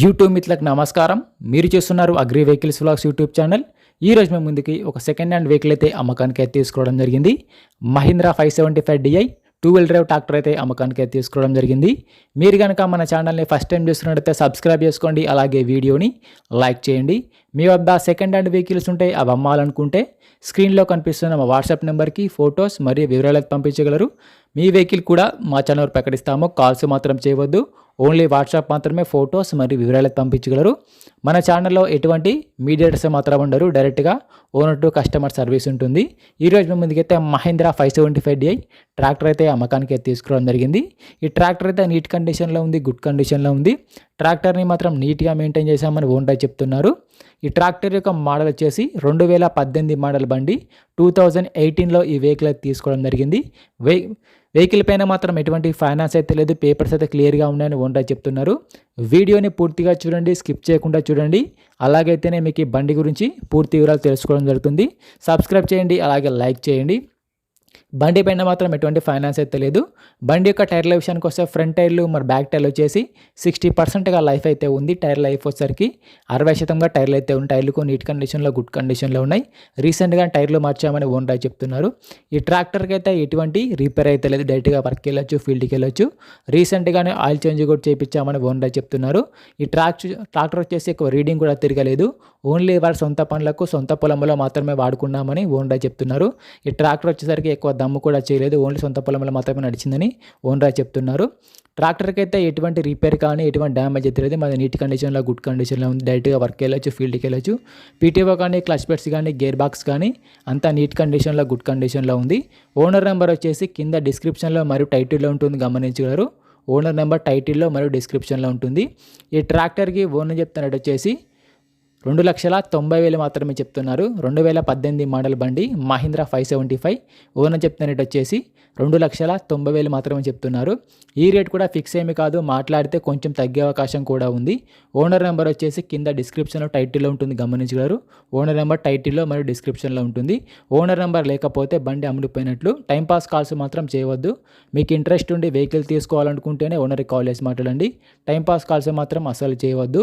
YouTube మిత్రులకు నమస్కారం. మీరు చూస్తున్నారు agri vehicles vlogs YouTube channel. ఈ రోజు మేము ముందుకి ఒక సెకండ్ హ్యాండ్ వెహికల్ అయితే అమ్మకానికి అయితే తీసుకోవడం జరిగింది. Mahindra five seventy five D I two wheel drive tractor అయితే అమ్మకానికి అయితే తీసుకోవడం జరిగింది. మీరు కనుక మన ఛానల్ని ఫస్ట్ టైం చూస్తున్నట్టయితే సబ్స్క్రైబ్ చేసుకోండి. అలాగే వీడియోని లైక్ చేయండి. మీ వద్ద సెకండ్ హ్యాండ్ వెహికల్స్ ఉంటే అవి అమ్మాలనుకుంటే స్క్రీన్లో కనిపిస్తున్న మా వాట్సాప్ నెంబర్కి ఫొటోస్ మరియు వివరాలకు పంపించగలరు. మీ వెహికల్ కూడా మా ఛానల్ ప్రకటిస్తాము. కాల్స్ మాత్రం చేయవద్దు. ఓన్లీ వాట్సాప్ మాత్రమే ఫొటోస్ మరియు వివరాలు పంపించగలరు. మన ఛానల్లో ఎటువంటి మీడియేటర్స్ మాత్రం ఉండరు. డైరెక్ట్గా ఓనర్ టు కస్టమర్ సర్వీస్ ఉంటుంది. ఈరోజు మేము ముందుకైతే Mahindra five seventy five D I tractor అయితే అమ్మకానికి అయితే తీసుకురావడం జరిగింది. ఈ ట్రాక్టర్ అయితే నీట్ కండిషన్లో ఉంది గుడ్ కండిషన్లో ఉంది. ట్రాక్టర్ని మాత్రం నీట్గా మెయింటైన్ చేశామని ఓనర్ చెప్తున్నారు. ఈ ట్రాక్టర్ యొక్క మోడల్ వచ్చేసి రెండు వేల పద్దెనిమిది మోడల్ బండి టూ థౌజండ్ ఎయిటీన్లో ఈ వెహికల్ తీసుకోవడం జరిగింది. వెహి వెహికల్ పైన మాత్రం ఎటువంటి ఫైనాన్స్ అయితే లేదు పేపర్స్ అయితే క్లియర్గా ఉన్నాయని ఓనర్ చెప్తున్నారు. వీడియోని పూర్తిగా చూడండి స్కిప్ చేయకుండా చూడండి. అలాగైతేనే మీకు ఈ బండి గురించి పూర్తి వివరాలు తెలుసుకోవడం జరుగుతుంది. సబ్స్క్రైబ్ చేయండి అలాగే లైక్ చేయండి. బండి పైన మాత్రం ఎటువంటి ఫైనాన్స్ అయితే లేదు. బండి యొక్క టైర్ల విషయానికి వస్తే ఫ్రంట్ టైర్లు మరి బ్యాక్ టైర్లు వచ్చేసి సిక్స్టీ పర్సెంట్గా లైఫ్ అయితే ఉంది టైర్ లైఫ్ వచ్చేసరికి. అరవై శాతంగా టైర్లు అయితే ఉన్నాయి టైర్లు నీట్ కండిషన్లో గుడ్ కండిషన్లో ఉన్నాయి. రీసెంట్గా టైర్లు మార్చామని ఓనర్ చెప్తున్నారు. ఈ ట్రాక్టర్కి అయితే ఎటువంటి రిపేర్ అయితే లేదు డైరెక్ట్గా వర్క్కి వెళ్ళొచ్చు ఫీల్డ్కి వెళ్ళొచ్చు. రీసెంట్గానే ఆయిల్ చేంజ్ కూడా చేయించామని ఓనర్ చెప్తున్నారు. ఈ ట్రాక్ ట్రాక్టర్ వచ్చేసి ఎక్కువ రీడింగ్ కూడా తిరగలేదు. ఓన్లీ వారి సొంత పనులకు సొంత పొలంలో మాత్రమే వాడుకున్నామని ఓనర్ చెప్తున్నారు. ఈ ట్రాక్టర్ వచ్చేసరికి ఎక్కువ దమ్ము కూడా చేయలేదు. ఓన్లీ సొంత పొలంలో మాత్రమే నడిచిందని ఓనర్ చెప్తున్నారు. ట్రాక్టర్కి అయితే ఎటువంటి రిపేర్ కానీ ఎటువంటి డ్యామేజ్ అయితే లేదు. మాది నీట్ కండిషన్లో గుడ్ కండిషన్లో ఉంది. డైరెక్ట్గా వర్క్ వెళ్ళొచ్చు ఫీల్డ్కి వెళ్ళొచ్చు. పీటీఓ కానీ క్లచ్ పెట్స్ కానీ గేర్ బాక్స్ కానీ అంతా నీట్ కండిషన్లో గుడ్ కండిషన్లో ఉంది. ఓనర్ నెంబర్ వచ్చేసి కింద డిస్క్రిప్షన్లో మరియు టైటిల్లో ఉంటుంది గమనించగలరు. ఓనర్ నెంబర్ టైటిల్లో మరియు డిస్క్రిప్షన్లో ఉంటుంది. ఈ ట్రాక్టర్కి ఓనర్ చెప్తున్నట్టు వచ్చేసి రెండు లక్షల తొంభై వేలు మాత్రమే చెప్తున్నారు. రెండు వేల పద్దెనిమిది మోడల్ బండి Mahindra five seventy five. Owner చెప్తున్నట్టు వచ్చేసి రెండు లక్షల తొంభై వేలు మాత్రమే చెప్తున్నారు. ఈ రేట్ కూడా ఫిక్స్ ఏమి కాదు మాట్లాడితే కొంచెం తగ్గే అవకాశం కూడా ఉంది. ఓనర్ నెంబర్ వచ్చేసి కింద డిస్క్రిప్షన్లో టైటిల్లో ఉంటుంది గమనించగలరు. ఓనర్ నెంబర్ టైటిల్లో మరియు డిస్క్రిప్షన్లో ఉంటుంది. ఓనర్ నెంబర్ లేకపోతే బండి అమ్ముడిపోయినట్లు టైంపాస్ కాల్స్ మాత్రం చేయవద్దు. మీకు ఇంట్రెస్ట్ ఉండి వెహికల్ తీసుకోవాలనుకుంటేనే ఓనర్కి కాల్ చేసి మాట్లాడండి. టైంపాస్ కాల్స్ మాత్రం అసలు చేయవద్దు.